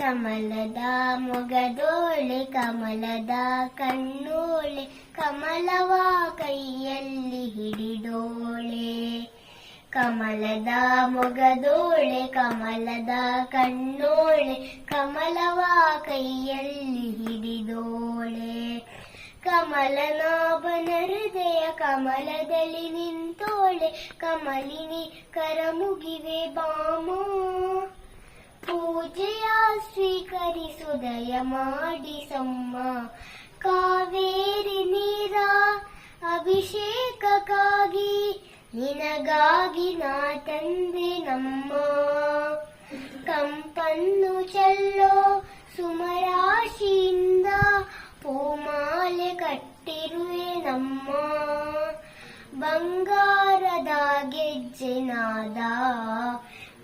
ಕಮಲದ ಮೊಗದೋಳೆ, ಕಮಲದ ಕಣ್ಣೋಳೆ, ಕಮಲವ ಕೈಯಲ್ಲಿ ಹಿಡಿದೋಳೆ. ಕಮಲದ ಮೊಗದೋಳೆ, ಕಮಲದ ಕಣ್ಣೋಳೆ, ಕಮಲವ ಕೈಯಲ್ಲಿ ಹಿಡಿದೋಳೆ. ಕಮಲನಾಭನ ಹೃದಯ ಕಮಲದಲ್ಲಿ ನಿಂತೋಳೆ, ಕಮಲಿನಿ ಕರಮುಗಿವೆ ಬಾಮ. ಪೂಜೆಯ ಸ್ವೀಕರಿಸುದಯ ಮಾಡಿಸಮ್ಮ ಕಾವೇರಿ ನೀರ ಅಭಿಷೇಕಕ್ಕಾಗಿ ನಿನಗಾಗಿ ನಾ ತಂದೆ ನಮ್ಮ. ಕಂಪನ್ನು ಚೆಲ್ಲೋ ಸುಮರಾಶಿಯಿಂದ ಪೂಮಾಲೆ ಕಟ್ಟಿರುವೆ ನಮ್ಮ. ಬಂಗಾರದ ಗೆಜ್ಜೆನಾದ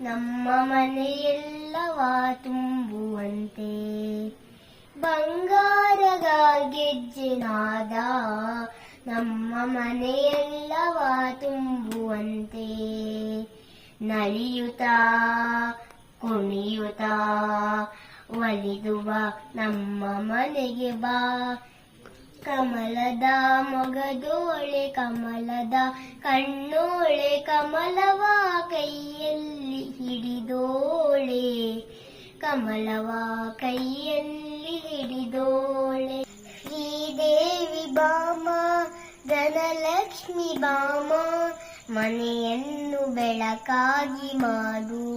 ನಮ್ಮ ಮನೆಯೆಲ್ಲವ ತುಂಬುವಂತೆ ಗೆಜ್ಜೆನಾದ ನಮ್ಮ ಮನೆಯೆಲ್ಲವ ತುಂಬುವಂತೆ. ನಲಿಯುತ್ತಾ ಕುಣಿಯುತ್ತ ಒಲಿದುವ ನಮ್ಮ ಮನೆಗೆ ಬಾ. ಕಮಲದ ಮೊಗದೋಳೆ, ಕಮಲದ ಕಣ್ಣೋಳೆ, ಕಮಲವ ಕೈಯಲ್ಲಿ ಹಿಡಿದೋಳೆ. ಕಮಲವ ಕೈಯಲ್ಲಿ ಹಿಡಿದೋಳೆ. ಬಾಮ, ಧನಲಕ್ಷ್ಮಿ ಬಾಮ, ಮನೆಯನ್ನು ಬೆಳಕಾಗಿ ಮಾಡು.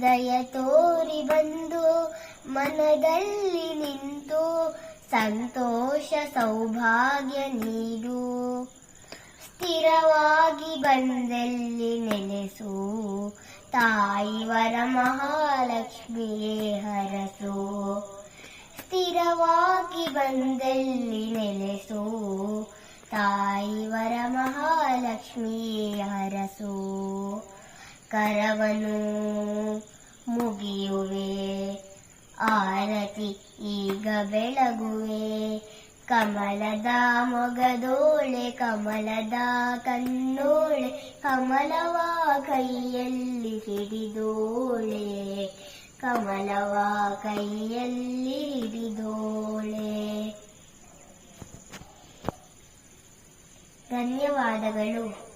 ದಯ ತೋರಿ ಬಂದು ಮನದಲ್ಲಿ ನಿಂತು ಸಂತೋಷ ಸೌಭಾಗ್ಯ ನೀಡು. ಸ್ಥಿರವಾಗಿ ಬಂದಲ್ಲಿ ನೆಲೆಸು, ತಾಯಿವರ ಮಹಾಲಕ್ಷ್ಮಿಯೇ ಹರಸು. ಬಂದಲ್ಲಿ ನೆಲೆಸು. ತಾಯಿ ವರ ಮಹಾಲಕ್ಷ್ಮಿ ಹರಸು ಕರವನು ಮುಗಿಯುವೆ. ಆರತಿ ಈಗ ಬೆಳಗುವೆ. ಕಮಲದ ಮೊಗದೋಳೆ, ಕಮಲದ ಕಣ್ಣೋಳೆ, ಕಮಲವ ಕೈಯಲ್ಲಿ ಹಿಡಿದೋಳೆ. ಕಮಲವ ಕೈಯಲ್ಲಿ ಹಿಡಿದೋಳೆ ಧನ್ಯವಾದಗಳು.